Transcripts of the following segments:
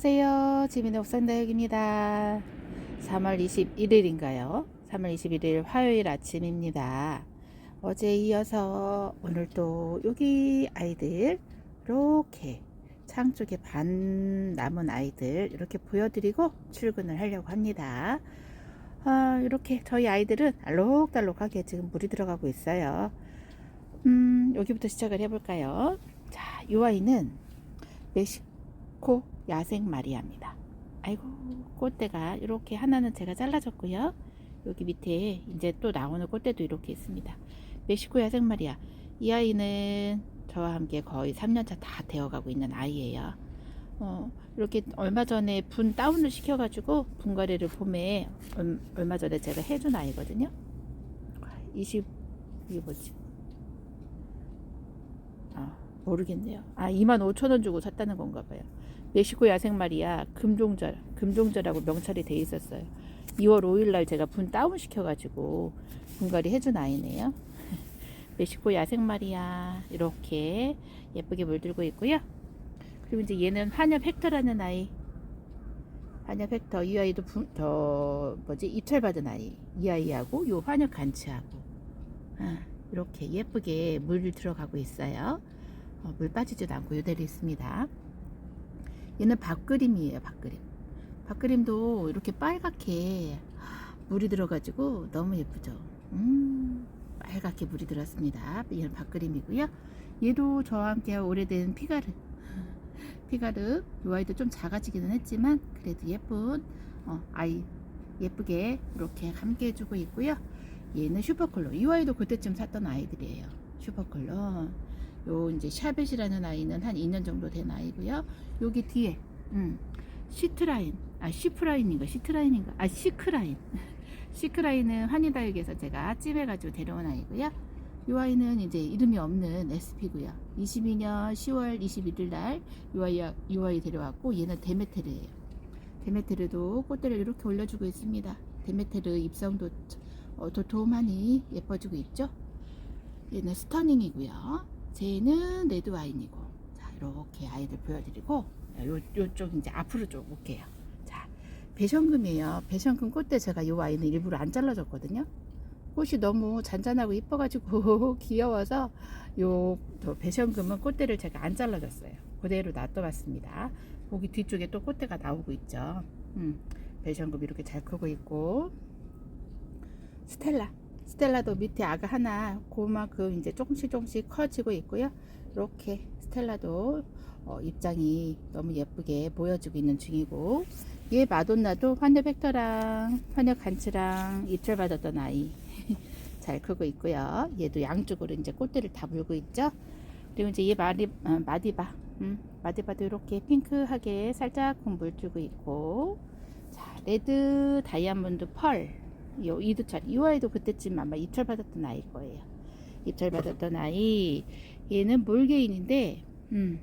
안녕하세요. 지민의 옥상다육입니다. 3월 21일인가요? 3월 21일 화요일 아침입니다. 어제 이어서 오늘 또 여기 아이들 이렇게 창 쪽에 반 남은 아이들 이렇게 보여드리고 출근을 하려고 합니다. 아, 이렇게 저희 아이들은 알록달록하게 지금 물이 들어가고 있어요. 음, 여기부터 시작을 해볼까요? 자, 이 아이는 멕시 코 야생 마리아입니다. 아이고, 꽃대가 이렇게 하나는 제가 잘라줬고요. 여기 밑에 이제 또 나오는 꽃대도 이렇게 있습니다. 멕시코 야생 마리아. 이 아이는 저와 함께 거의 3년차 다 되어가고 있는 아이예요. 어, 이렇게 얼마 전에 분 다운을 시켜가지고 분갈이를 봄에 얼- 얼마 전에 제가 해준 아이거든요. 20 이게 뭐지? 아 모르겠네요. 아 2만 5천 원 주고 샀다는 건가 봐요. 멕시코 야생 마리아 금종절 금종절하고 명찰이 돼 있었어요. 2월 5일 날 제가 분 다운 시켜가지고 분갈이 해준 아이네요. 멕시코 야생 마리아 이렇게 예쁘게 물들고 있고요. 그리고 이제 얘는 환엽 헥터라는 아이. 환엽 헥터 이 아이도 분, 저 뭐지 입찰 받은 아이. 이 아이하고 요 환엽 간츠하고 아, 이렇게 예쁘게 물 들어가고 있어요. 어, 물 빠지지도 않고 이대로 있습니다. 얘는 밥그림이에요, 밥그림. 밥그림도 이렇게 빨갛게 물이 들어가지고 너무 예쁘죠. 음, 빨갛게 물이 들었습니다. 얘는 밥그림이고요. 얘도 저와 함께 오래된 피가르. 피가르. 이 아이도 좀 작아지기는 했지만 그래도 예쁜 어, 아이 예쁘게 이렇게 함께 해주고 있고요. 얘는 슈퍼컬러. 이 아이도 그때쯤 샀던 아이들이에요. 슈퍼컬러. 요 이제 샤벳이라는 아이는 한 2년 정도 된 아이고요. 여기 뒤에 음, 시트라인, 아 시프라인인가 시트라인인가, 아 시크라인. 시크라인은 한의다육에서 제가 찜해가지고 데려온 아이고요. 이 아이는 이제 이름이 없는 SP고요. 22년 10월 21일 날 이 아이, 이 아이 데려왔고 얘는 데메테르예요. 데메테르도 꽃대를 이렇게 올려주고 있습니다. 데메테르 입성도 어, 도톰하니 예뻐지고 있죠. 얘는 스터닝이고요. 쟤는 레드 와인이고. 자, 이렇게 아이들 보여드리고 요 요쪽 이제 앞으로 좀 볼게요. 자, 배션금이에요. 배션금 꽃대 제가 요 아이는 일부러 안 잘라줬거든요. 꽃이 너무 잔잔하고 이뻐가지고 귀여워서 요저 배션금은 꽃대를 제가 안 잘라줬어요. 그대로 놔둬봤습니다. 거기 뒤쪽에 또 꽃대가 나오고 있죠. 음, 배션금 이렇게 잘 크고 있고 스텔라 스텔라도 밑에 아가 하나 그만큼 이제 조금씩 조금씩 커지고 있고요. 이렇게 스텔라도 어, 입장이 너무 예쁘게 보여주고 있는 중이고 얘 마돈나도 환엽 벡터랑 환엽 간츠랑 입절 받았던 아이 잘 크고 있고요. 얘도 양쪽으로 이제 꽃대를 다 물고 있죠. 그리고 이제 얘 마디, 어, 마디바 음, 마디바도 이렇게 핑크하게 살짝 물 주고 있고 자 레드 다이아몬드 펄 요 이두철 이 아이도 그때쯤 아마 입찰 받았던 아이일 거예요. 입찰 받았던 아이 얘는 몰개인인데 음.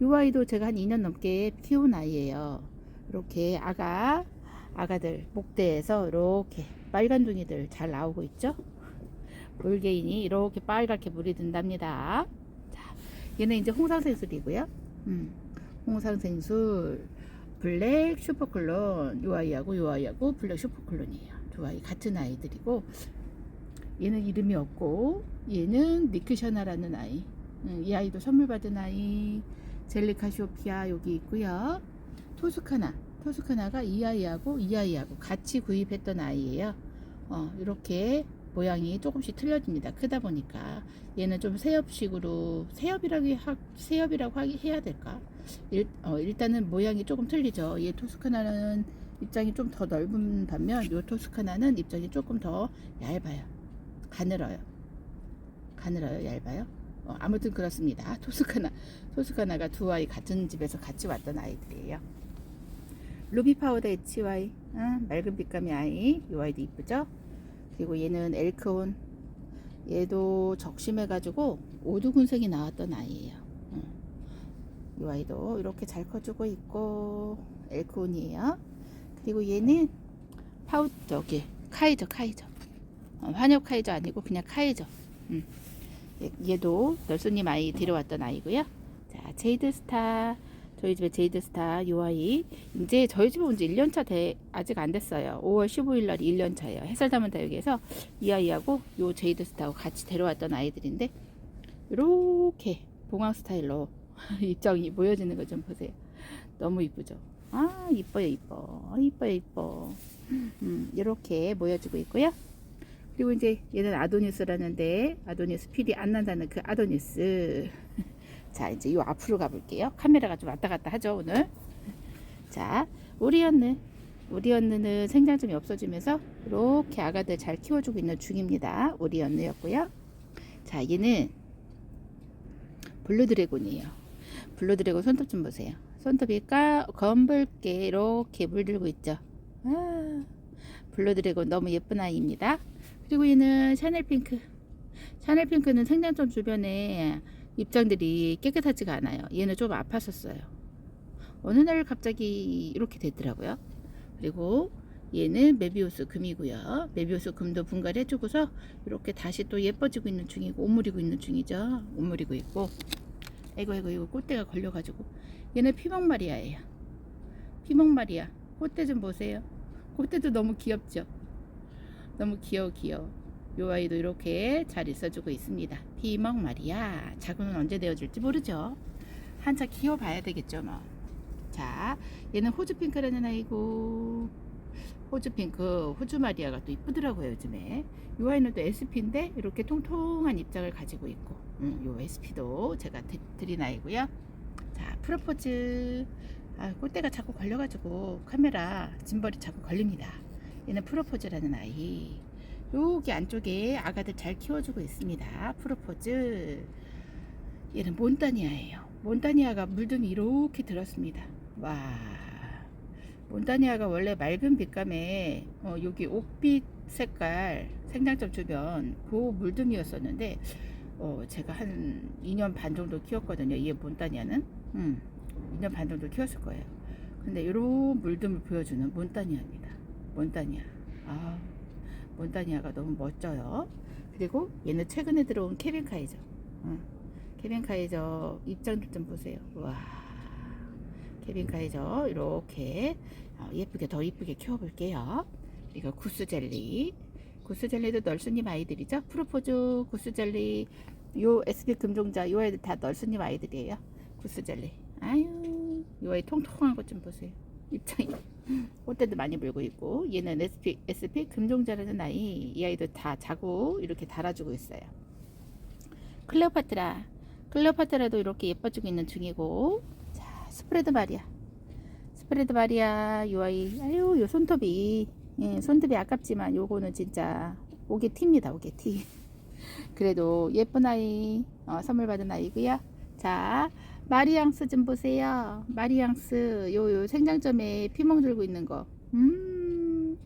이 아이도 제가 한 2년 넘게 키운 아이예요. 이렇게 아가 아가들 목대에서 이렇게 빨간 둥이들 잘 나오고 있죠. 몰개인이 이렇게 빨갛게 물이 든답니다. 자, 얘는 이제 홍상생술이고요. 음, 홍상생술 블랙 슈퍼클론 요 아이하고 요 아이하고 블랙 슈퍼클론이에요. 두 아이 같은 아이들이고 얘는 이름이 없고 얘는 니크셔나라는 아이. 음, 이 아이도 선물 받은 아이. 젤리카시오피아 여기 있고요. 토스카나. 토스카나가 이 아이하고 이 아이하고 같이 구입했던 아이예요. 어, 이렇게 모양이 조금씩 틀려집니다. 크다 보니까 얘는 좀 새엽식으로 새엽이라고 하, 새엽이라고 하기 해야 될까? 일, 어, 일단은 모양이 조금 틀리죠. 얘 토스카나는 입장이 좀 더 넓은 반면 요 토스카나는 입장이 조금 더 얇아요. 가늘어요. 가늘어요, 얇아요. 어, 아무튼 그렇습니다. 토스카나, 토스카나가 두 아이 같은 집에서 같이 왔던 아이들이에요. 루비 파우더 HY, 어, 맑은 빛감의 아이, 이 아이도 이쁘죠? 그리고 얘는 엘크온, 얘도 적심해가지고 오두군색이 나왔던 아이예요. 어. 이 아이도 이렇게 잘 커주고 있고 엘크온이에요. 그리고 얘는 파우 저기 카이저 카이저 어, 환엽 카이저 아니고 그냥 카이저. 음. 얘, 얘도 널소님 아이 데려왔던 아이고요. 자 제이드 스타 저희 집에 제이드스타 요 아이 이제 저희 집에 온 지 1년차 돼 아직 안 됐어요. 5월 15일 날 1년차예요. 해설 담은 다육에서 이 아이하고 요 제이드스타하고 같이 데려왔던 아이들인데 이렇게 봉황 스타일로 입장이 보여지는 거 좀 보세요. 너무 이쁘죠? 아 이뻐요 이뻐. 이뻐요 이뻐. 음, 이렇게 모여지고 있고요. 그리고 이제 얘는 아도니스라는데 아도니스 필이 안 난다는 그 아도니스. 자 이제 요 앞으로 가볼게요. 카메라가 좀 왔다 갔다 하죠 오늘. 자 오리언느 오리언느는 생장점이 없어지면서 이렇게 아가들 잘 키워주고 있는 중입니다. 오리언느였고요. 자 얘는 블루드래곤이에요. 블루드래곤 손톱 좀 보세요 손톱이 까 검붉게 이렇게 물들고 있죠 아, 블루드래곤 너무 예쁜 아이입니다 그리고 얘는 샤넬 핑크 샤넬 핑크는 생장점 주변에 입장들이 깨끗하지가 않아요. 얘는 좀 아팠었어요. 어느 날 갑자기 이렇게 됐더라고요. 그리고 얘는 메비우스 금이고요. 메비우스 금도 분갈이 해주고서 이렇게 다시 또 예뻐지고 있는 중이고 옷무리고 있는 중이죠. 옷무리고 있고 아이고 아이고 이거 꽃대가 걸려가지고 얘는 피먹마리아예요. 피먹마리아 꽃대 좀 보세요. 꽃대도 너무 귀엽죠. 너무 귀여워 귀여워. 요 아이도 이렇게 잘 있어주고 있습니다. 피먹 마리아. 자구는 언제 되어줄지 모르죠. 한차 키워봐야 되겠죠, 뭐. 자, 얘는 호주 핑크라는 아이고. 호주 핑크, 호주 마리아가 또 이쁘더라고요, 요즘에. 요 아이는 또 SP인데, 이렇게 통통한 입장을 가지고 있고. 음, 요 SP도 제가 드, 드린 아이고요. 자, 프로포즈. 아, 꽃대가 자꾸 걸려가지고 카메라 짐벌이 자꾸 걸립니다. 얘는 프로포즈라는 아이. 여기 안쪽에 아가들 잘 키워주고 있습니다. 프로포즈. 얘는 몬타니아예요. 몬타니아가 물듬이 이렇게 들었습니다. 와. 몬타니아가 원래 맑은 빛감에 어, 여기 옥빛 색깔 생장점 주변 그 물듬이었었는데 어, 제가 한 2년 반 정도 키웠거든요. 이 몬타니아는. 음, 2년 반 정도 키웠을 거예요. 근데 이런 물듬을 보여주는 몬타니아입니다. 몬타니아. 아. 몬타니아가 너무 멋져요. 그리고 얘는 최근에 들어온 케빈 카이저. 어. 케빈 카이저 입장들 좀 보세요. 와. 케빈 카이저 이렇게 어, 예쁘게 더 이쁘게 키워볼게요. 그리고 구스 젤리. 구스 젤리도 널스님 아이들이죠. 프로포즈 구스 젤리. 요 SB 금종자 요 아이들 다 널스님 아이들이에요. 구스 젤리. 아유, 요 아이 통통한 것 좀 보세요. 입장이. 꽃대도 많이 물고 있고 얘는 SP, SP 금종자라는 아이 이 아이도 다 자고 이렇게 달아주고 있어요. 클레오파트라. 클레오파트라도 이렇게 예뻐지고 있는 중이고. 자 스프레드 마리아. 스프레드 마리아 요 아이. 아유 요 손톱이. 예, 손톱이 아깝지만 요거는 진짜 오게 티입니다 오게 티. 그래도 예쁜 아이 어, 선물 받은 아이고요. 자 마리앙스 좀 보세요. 마리앙스 요, 요 생장점에 피멍 들고 있는 거. 음.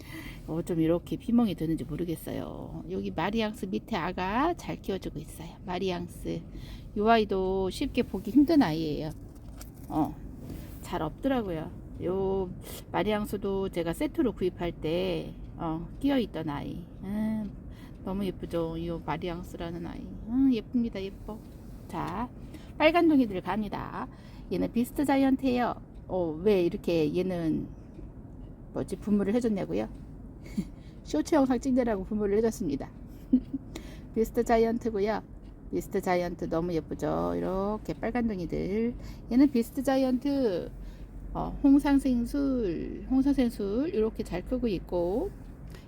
어, 좀 이렇게 피멍이 드는지 모르겠어요. 여기 마리앙스 밑에 아가 잘 키워주고 있어요. 마리앙스. 요 아이도 쉽게 보기 힘든 아이예요. 어, 잘 없더라고요. 요 마리앙스도 제가 세트로 구입할 때 어, 끼어 있던 아이. 음, 너무 예쁘죠. 이 마리앙스라는 아이. 음, 예쁩니다. 예뻐. 자, 빨간 동이들 갑니다. 얘는 비스트 자이언트예요. 어, 왜 이렇게 얘는 뭐지 분무를 해줬냐고요? 쇼츠 영상 찍느라고 분무를 해줬습니다. 비스트 자이언트고요. 비스트 자이언트 너무 예쁘죠? 이렇게 빨간 동이들. 얘는 비스트 자이언트 어, 홍상생술, 홍상생술 이렇게 잘 크고 있고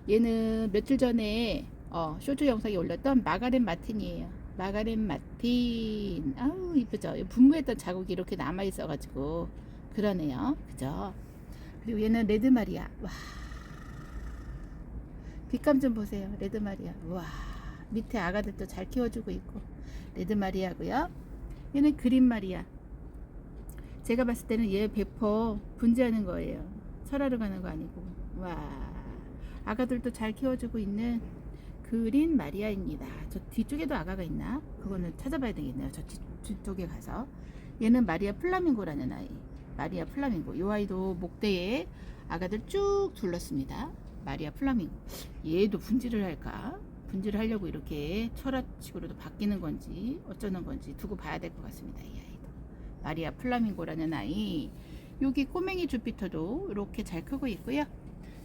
얘는 며칠 전에 어, 쇼츠 영상에 올렸던 마가렛 마틴이에요. 마가렛 마틴. 아우, 이쁘죠? 분무했던 자국이 이렇게 남아 있어 가지고. 그러네요. 그죠? 그리고 얘는 레드 마리아. 와. 빛감 좀 보세요. 레드 마리아. 와. 밑에 아가들도 잘 키워주고 있고. 레드 마리아고요 얘는 그린 마리아. 제가 봤을 때는 얘 배퍼 분재하는 거예요. 설하러 가는 거 아니고. 와. 아가들도 잘 키워주고 있는 그린 마리아입니다. 저 뒤쪽에도 아가가 있나? 그거는 찾아봐야 되겠네요. 저 뒤쪽에 가서. 얘는 마리아 플라밍고라는 아이. 마리아 플라밍고. 이 아이도 목대에 아가들 쭉 둘렀습니다. 마리아 플라밍고. 얘도 분질을 할까? 분질을 하려고 이렇게 철화식으로도 바뀌는 건지 어쩌는 건지 두고 봐야 될 것 같습니다. 이 아이도. 마리아 플라밍고라는 아이. 여기 꼬맹이 주피터도 이렇게 잘 크고 있고요.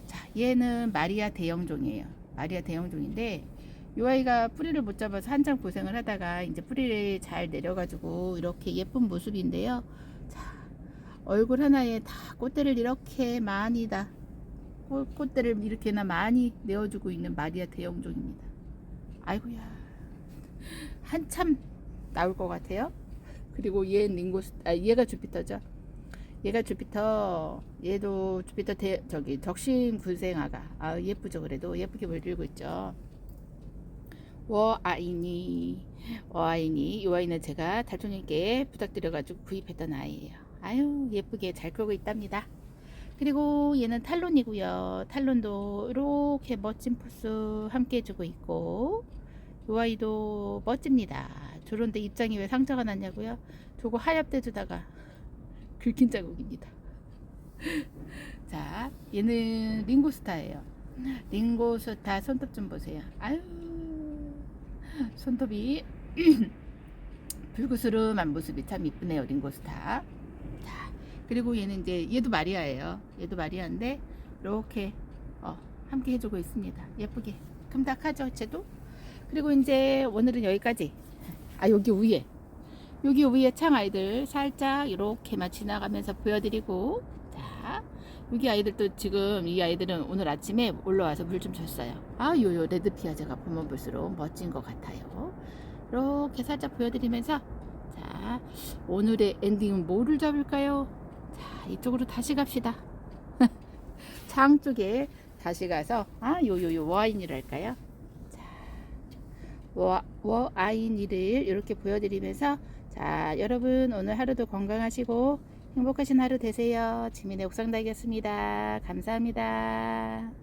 자, 얘는 마리아 대형종이에요. 마리아 대형종인데 이 아이가 뿌리를 못 잡아서 한참 고생을 하다가 이제 뿌리를 잘 내려가지고 이렇게 예쁜 모습인데요. 자, 얼굴 하나에 다 꽃대를 이렇게 많이 다 꽃, 꽃대를 이렇게나 많이 내어주고 있는 마리아 대형종입니다. 아이고야 한참 나올 것 같아요. 그리고 얘 링고스 아 얘가 주피터죠. 얘가 주피터 얘도 주피터 대, 저기 적신 군생아가 아 예쁘죠 그래도 예쁘게 물들고 있죠. 워아이니 워아이니 이 아이는 제가 달조님께 부탁드려가지고 구입했던 아이예요. 아유 예쁘게 잘 크고 있답니다. 그리고 얘는 탈론이고요. 탈론도 이렇게 멋진 포스 함께 해주고 있고 이 아이도 멋집니다. 저런데 입장이 왜 상처가 났냐고요? 저거 하얗대 주다가 긁힌 자국입니다. 자, 얘는 링고스타예요. 링고스타 손톱 좀 보세요. 아유, 손톱이 불구스름한 모습이 참 이쁘네요, 링고스타. 자, 그리고 얘는 이제 얘도 마리아예요. 얘도 마리아인데 이렇게 어, 함께 해주고 있습니다. 예쁘게 큼닥하죠, 쟤도. 그리고 이제 오늘은 여기까지. 아 여기 위에 여기 위에 창 아이들 살짝 이렇게만 지나가면서 보여드리고 자 여기 아이들도 지금 이 아이들은 오늘 아침에 올라와서 물 좀 줬어요. 아 요요 레드 피아제가 보면 볼수록 멋진 것 같아요. 이렇게 살짝 보여드리면서 자 오늘의 엔딩은 뭐를 잡을까요? 자 이쪽으로 다시 갑시다. 창 쪽에 다시 가서 아 요요요 와인이랄까요? 워, 워아이니를 이렇게 보여드리면서 자 여러분 오늘 하루도 건강하시고 행복하신 하루 되세요. 지민의 옥상다이였습니다. 감사합니다.